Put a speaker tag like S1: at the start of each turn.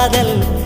S1: காதல்